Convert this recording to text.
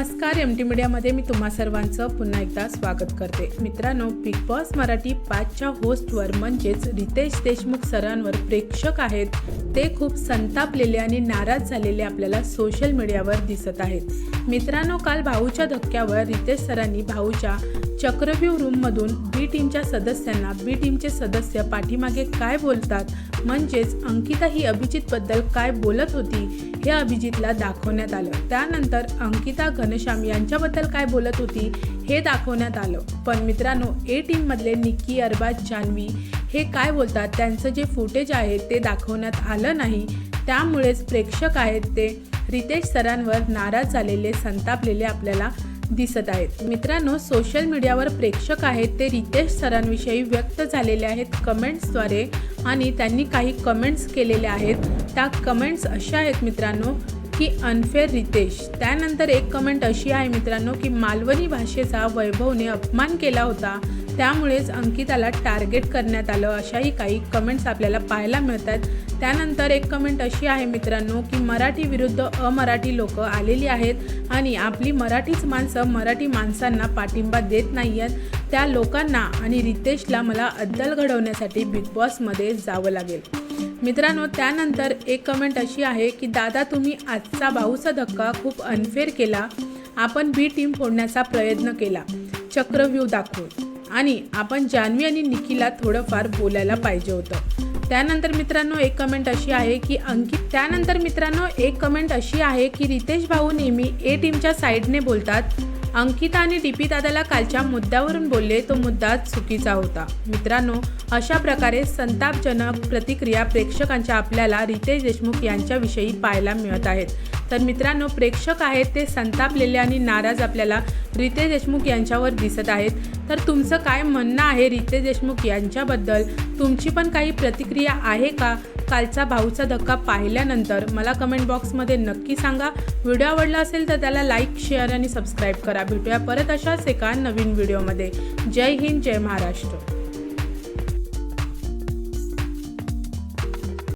नमस्कार M T मीडियामध्ये मी तुम्हा सर्वांचं पुन्हा एकदा स्वागत करते. मित्रांनो बिग बॉस मराठी पाचच्या होस्टवर म्हणजेच रितेश देशमुख सरांवर प्रेक्षक आहेत. ते खूप संतापलेले आणि नाराज झालेले आपल्याला सोशल मीडियावर दिसत आहेत. मित्रांनो काल भाऊच्या धक्क्यावर रितेश सरांनी भाऊच्या चक्रव्यूह रूममधून बी टीमच्या सदस्यांना बी टीमचे सदस्य पाठीमागे काय बोलतात? म्हणजेच अंकिता ही अभिजितबद्दल काय बोलत होती? हे अभिजितला दाखवण्यात आलं. त्यानंतर अंकिता घनश्याम यांच्याबद्दल काय बोलत होती? हे दाखवण्यात आलं. पण मित्रांनो ए टीममधले निक्की अरबाज जान्हवी हे काय बोलतात? त्यांचं जे फुटेज आहे ते दाखवण्यात आलं नाही. त्यामुळेच प्रेक्षक आहेत ते रितेश सरांवर नाराज झालेले संतापलेले आपल्याला दिसत आहेत. मित्रांनो सोशल मीडियावर प्रेक्षक आहेत ते रितेश सरांविषयी व्यक्त झालेले आहेत कमेंट्सद्वारे आणि त्यांनी काही कमेंट्स केलेल्या आहेत. त्या कमेंट्स अशा आहेत मित्रांनो की अनफेअर रितेश. त्यानंतर एक कमेंट अशी आहे मित्रांनो की मालवणी भाषेचा वैभवने अपमान केला होता. त्यामुळेच अंकिताला टार्गेट करण्यात आलं. अशाही काही कमेंट्स आपल्याला पाहायला मिळतात त्यानंतर एक कमेंट अशी आहे मित्रांनो की मराठी विरुद्ध अमराठी लोक आलेली आहेत आणि आपली मराठीच माणसं मराठी माणसांना पाठिंबा देत नाही आहेत त्या लोकांना आणि रितेशला मला अद्दल घडवण्यासाठी बिग बॉसमध्ये जावं लागेल. मित्रांनो त्यानंतर एक कमेंट अशी आहे की दादा तुम्ही आजचा भाऊचा धक्का खूप अनफेअर केला. आपण बी टीम फोडण्याचा प्रयत्न केला. चक्रव्यूह दाखवून. आणि आपण जान्हवी आणि निखिलला थोडंफार बोलायला पाहिजे होतं. त्यानंतर मित्रांनो एक कमेंट अशी आहे की अंकित त्यानंतर मित्रांनो एक कमेंट अशी आहे की रितेश भाऊ नेहमी ए टीमच्या साईडने बोलतात. अंकिता आणि डी पी दादाला कालच्या मुद्द्यावरून बोलले तो मुद्दा चुकीचा होता. मित्रांनो अशा प्रकारे संतापजनक प्रतिक्रिया प्रेक्षकांच्या आपल्याला रितेश देशमुख यांच्याविषयी पाहायला मिळत आहेत. तर मित्रांनो प्रेक्षक आहेत ते संतापलेले आणि नाराज आपल्याला रितेश देशमुख यांच्यावर दिसत आहेत. तर तुमचं काय म्हणणं आहे रितेश देशमुख यांच्याबद्दल? तुमची पण काही प्रतिक्रिया आहे का? कालचा भाऊचा धक्का पाहिल्यानंतर मला कमेंट बॉक्समध्ये नक्की सांगा. व्हिडिओ आवडला असेल तर त्याला लाईक शेअर आणि सबस्क्राईब करा. भेटूया परत अशाच एका नवीन व्हिडिओमध्ये. जय हिंद जय महाराष्ट्र.